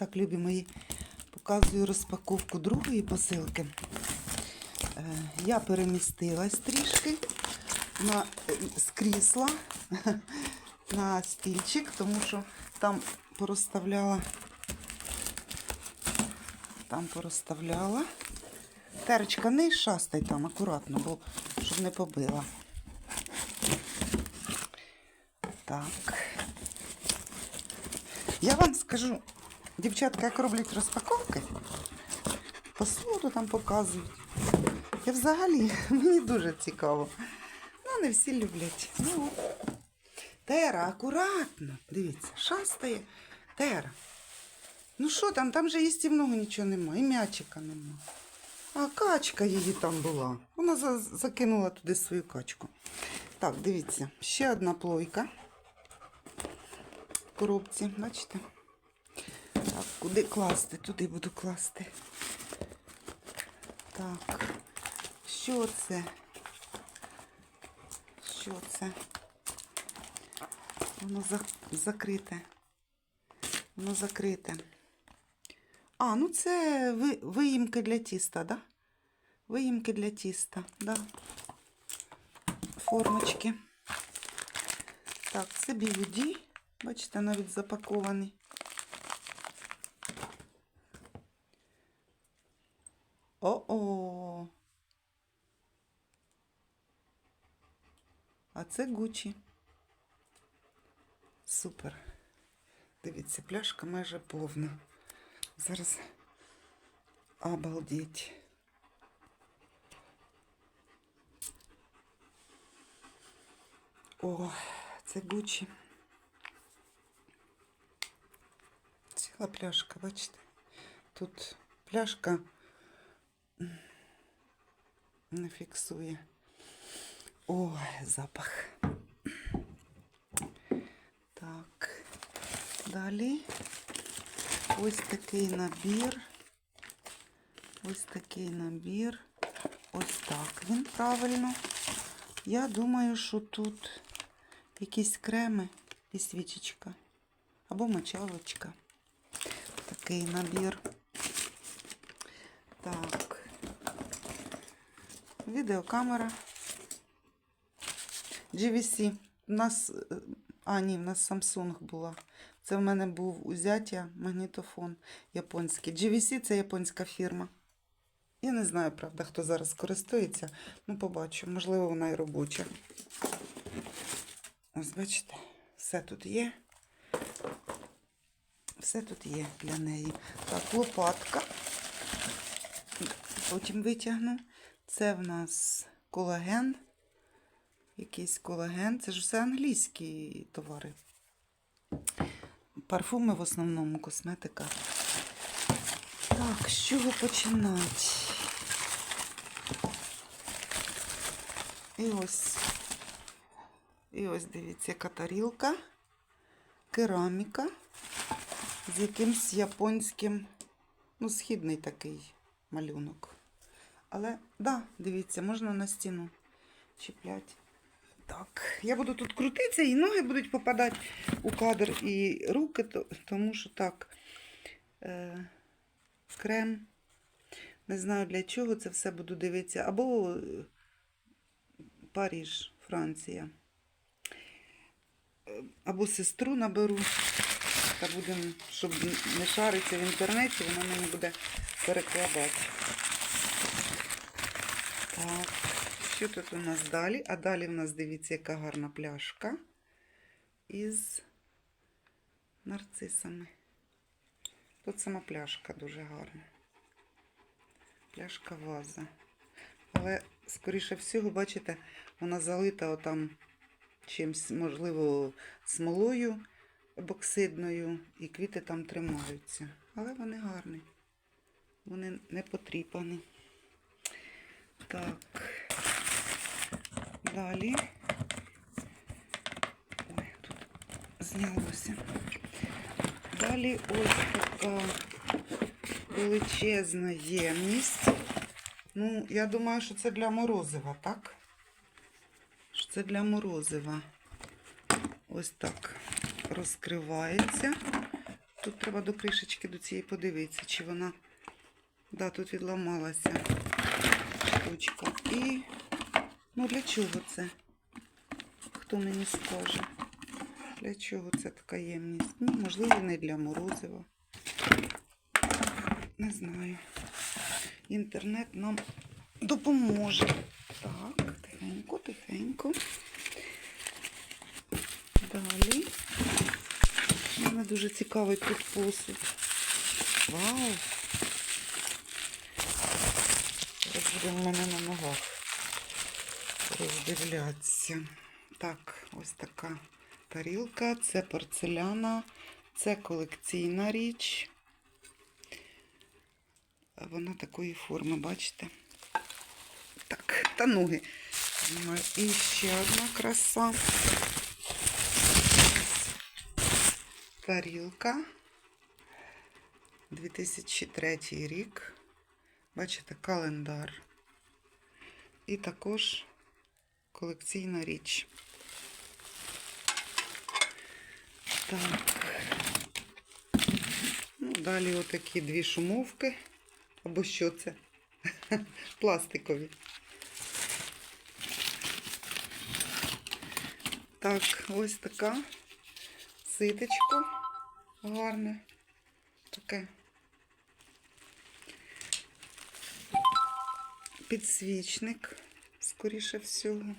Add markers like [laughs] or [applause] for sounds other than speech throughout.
Так, любі мої, показую розпаковку другої посилки. Е, Я перемістилась трішки на, з крісла [laughs] на стільчик, тому що там порозставляла. Там порозставляла. Терочка, не шастай там акуратно, бо щоб не побила. Так. Я вам скажу, дівчатка, як роблять розпаковки, посуду там показують. Я взагалі, [laughs] мені дуже цікаво. Ну, не всі люблять. Ну, Тера, акуратно. Дивіться, шастає. Тера. Ну що там, там же їстівного нічого нема, і м'ячика нема. А качка її там була. Вона за- закинула туди свою качку. Так, дивіться, ще одна плойка коробці, бачите? Куди класти? Туди буду класти. Так, що це? Що це? Воно за... закрите. Воно закрите. А, ну це ви... виїмки для тіста, да? Виїмки для тіста, да. Формочки. Так, це бігуді. Бачите, навіть запакований. О-о. А це Гучі. Супер. Дивіться, пляшка майже повна. Зараз обалдеть. О, це Гучі. Ціла пляшка, бачите? Тут пляшка не фіксує. Ой, запах. Так. Далі ось такий набір. Ось такий набір. Ось так він правильно. Я думаю, що тут якісь креми і свічечка. Або мочалочка. Такий набір. Так. Відеокамера. GVC. У нас. А, ні, в нас Samsung була. Це в мене був узяття магнітофон японський. GVC це японська фірма. Я не знаю, правда, хто зараз користується. Ну, побачу. Можливо, вона і робоча. Ось, бачите, все тут є. Все тут є для неї. Так, лопатка. Потім витягну. Це в нас колаген. Якийсь колаген. Це ж все англійські товари. Парфуми в основному, косметика. Так, з чого починати? І ось. І ось дивіться, яка тарілка, кераміка з якимсь японським, ну, східний такий малюнок. Але, да, дивіться, можна на стіну чіпляти. Так, я буду тут крутитися, і ноги будуть попадати у кадр, і руки, тому що так. Е, крем. Не знаю для чого це все буду дивитися. Або е, Паріж, Франція. Е, Або сестру наберу. Та будемо, щоб не шариться в інтернеті, вона мені буде перекладати. Так, що тут у нас далі? А далі в нас, дивіться, яка гарна пляшка із нарцисами. Тут сама пляшка дуже гарна. Пляшка ваза. Але, скоріше всього, бачите, вона залита отам чимсь, можливо, смолою боксидною, і квіти там тримаються. Але вони гарні. Вони не потріпані. Так. Далі. Ой, тут знялося. Далі ось така величезна ємність. Ну, я думаю, що це для морозива, так? Що це для морозива. Ось так розкривається. Тут треба до кришечки до цієї подивитися, чи вона. Да, тут відламалася штучка. І ну для чого це? Хто мені скаже? Для чого це така ємність? Ну, можливо, не для морозива. Не знаю. Інтернет нам допоможе. Так, тихенько, тихенько. Далі. У мене дуже цікавий тут посуд. Вау! Зараз буде в мене на ногах роздивлятися. Так, ось така тарілка. Це порцеляна, це колекційна річ. Вона такої форми, бачите? Так, та ноги. І ще одна краса. Тарілка. 2003 рік. Бачите, календар. І також колекційна річ. Так. Ну, далі отакі дві шумовки. Або що це? [laughs] Пластикові. Так, ось така ситочко гарне. Таке. Підсвічник, скоріше всього.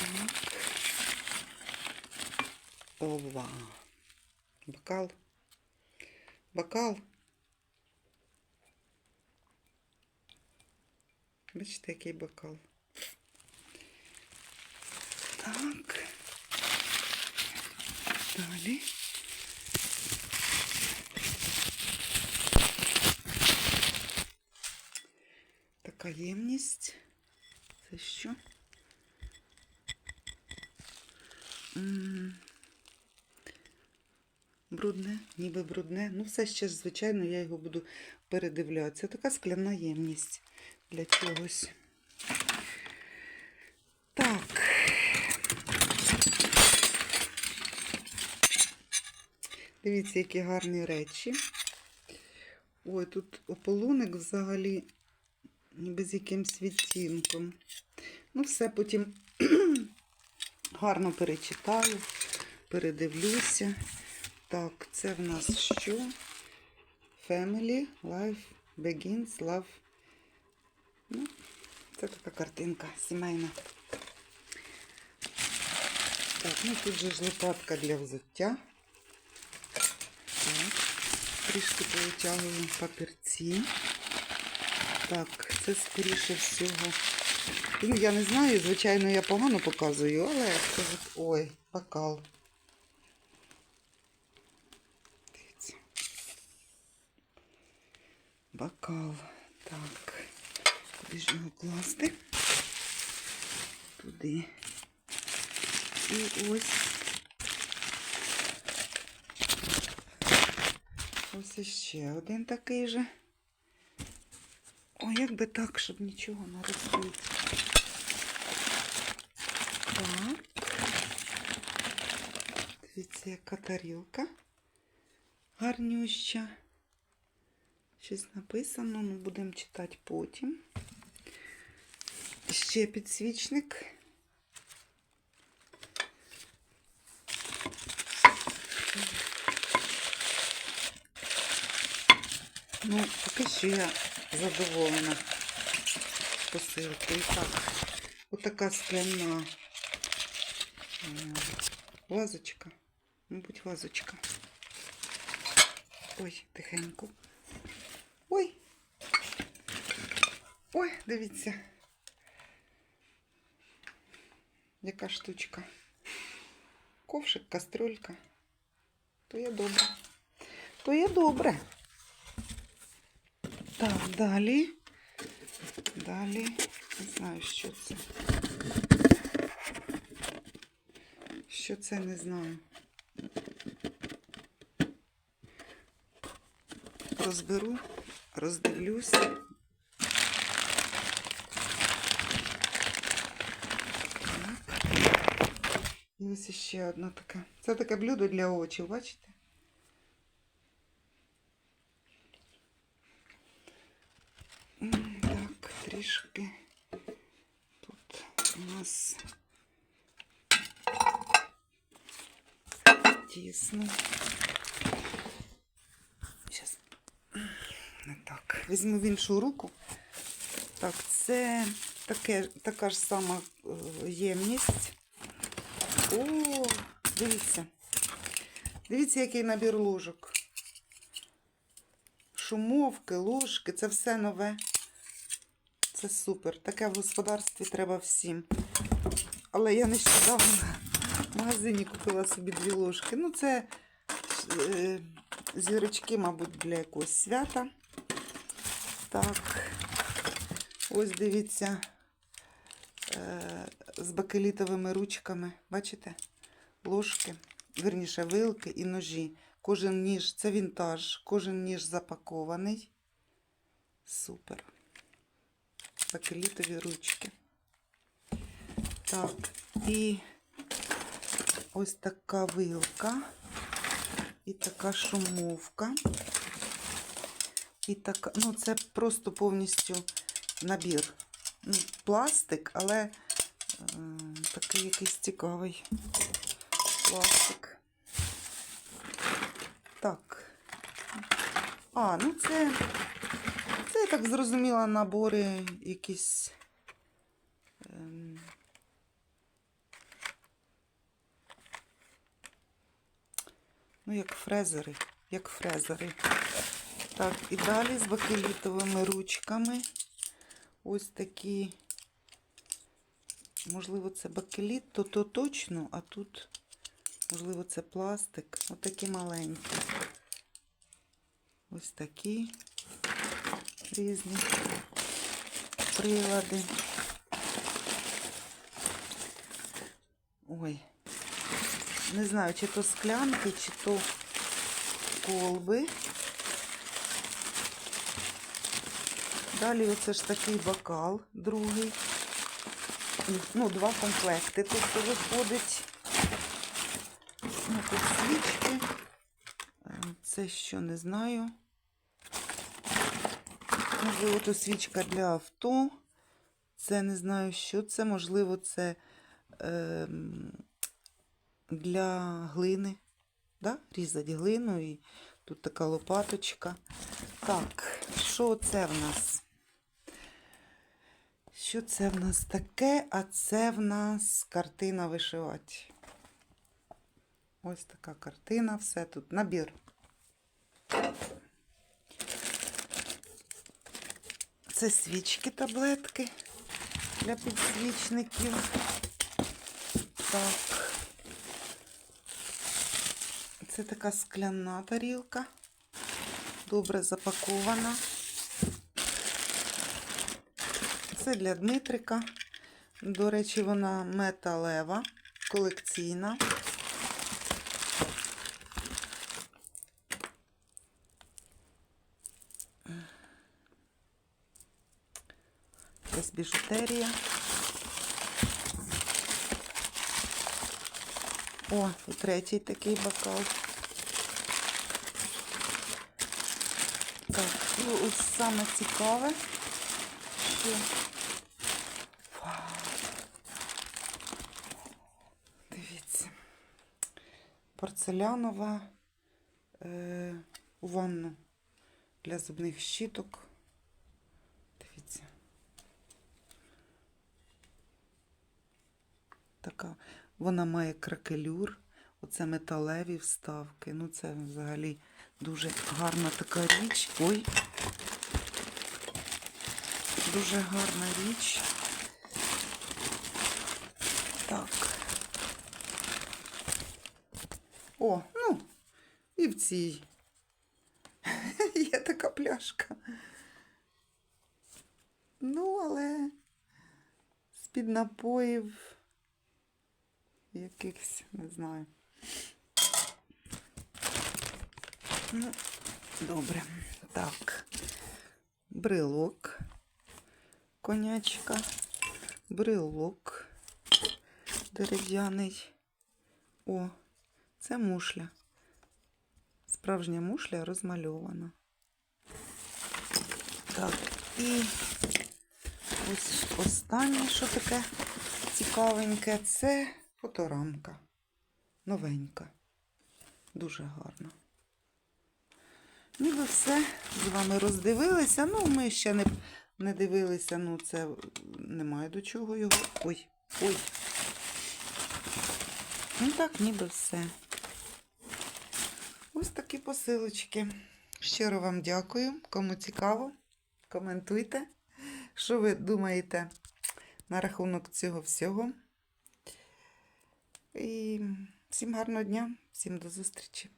Так. Ова. Бокал. Бокал. Бачите, який бокал. Так. Далі. Ємність. Це що? Брудне, ніби брудне. Ну, все ще, звичайно, я його буду передивлятися. Така скляна ємність для чогось. Так. Дивіться, які гарні речі. Ой, тут ополоник взагалі ніби з якимсь відтінком. Ну, все потім [clears throat] гарно перечитаю, передивлюся. Так, це в нас що? Family, Life Begins, Love. Ну, це така картинка сімейна. Так, ну тут же ж лопатка для взуття. Так, трішки повитягуємо папірці. Так, це скоріше всього. Ну, я не знаю, звичайно, я погано показую, але це ой, бокал. Дивіться. Бокал. Так. Куди ж його класти? Туди. І ось. Ось іще один такий же. О, як би так, щоб нічого не розбити. Так. Дивіться, яка тарілка. Гарнюща. Щось написано, ну будемо читати потім. Ще підсвічник. Ну, поки що я задоволена посилкою. Так, отака скляна е, вазочка. Мабуть, вазочка. Ой, тихенько. Ой. Ой, дивіться. Яка штучка. Ковшик, кастрюлька. То є добре. То є добре. Так, далі. Далі. Не знаю, що це. Що це, не знаю. Розберу, роздивлюся. Так. І ось іще одна така. Це таке блюдо для очів, бачите? Тісно. Зараз. Так. Візьму в іншу руку. Так, це таке, така ж сама е, ємність. О, дивіться. Дивіться, який набір ложок. Шумовки, ложки, це все нове. Це супер. Таке в господарстві треба всім. Але я нещодавно в магазині купила собі дві ложки. Ну, це е, зірочки, мабуть, для якогось свята. Так. Ось дивіться. Е, з бакелітовими ручками. Бачите? Ложки, верніше, вилки і ножі. Кожен ніж це вінтаж, кожен ніж запакований. Супер. Бакелітові ручки. Так, і ось така вилка, і така шумовка. І така, ну, це просто повністю набір. Ну, пластик, але е, такий якийсь цікавий пластик. Так. А, ну це, це я так зрозуміла, набори якісь. Ну, як фрезери, як фрезери. Так, і далі з бакелітовими ручками. Ось такі, можливо, це бакеліт, то то точно, а тут, можливо, це пластик. Отакі маленькі. Ось такі різні прилади. Ой, не знаю, чи то склянки, чи то колби. Далі оце ж такий бокал, другий. Ну, два комплекти. Тобто виходить. Ну, тут свічки. Е, Це що, не знаю. Можливо, то свічка для авто. Це не знаю, що це. Можливо, це е, для глини. Да? Різати глину і тут така лопаточка. Так, що це в нас? Що це в нас таке? А це в нас картина вишивати. Ось така картина, все тут. Набір. Це свічки, таблетки для підсвічників. Так. Це така скляна тарілка. Добре запакована. Це для Дмитрика. До речі, вона металева, колекційна. Якась біжутерія. О, і третій такий бокал. Так, ось саме цікаве, що Вау. Дивіться. Порцелянова е, у ванну для зубних щіток. Дивіться. Така. Вона має кракелюр. Оце металеві вставки. Ну, це взагалі дуже гарна така річ. Ой. Дуже гарна річ. Так. О, ну, і в цій. [laughs] Є така пляшка. Ну, але з-під напоїв якихось, не знаю. Ну, добре. Так. Брелок. Конячка. Брелок дерев'яний. О, це мушля. Справжня мушля розмальована. Так, і ось останнє, що таке цікавеньке, це фоторамка. Новенька. Дуже гарна. Ніби все з вами роздивилися. Ну, ми ще не, не дивилися, ну це немає до чого його. Ой, ой. Ну так, ніби все. Ось такі посилочки. Щиро вам дякую. Кому цікаво, коментуйте, що ви думаєте на рахунок цього всього. І всім гарного дня, всім до зустрічі.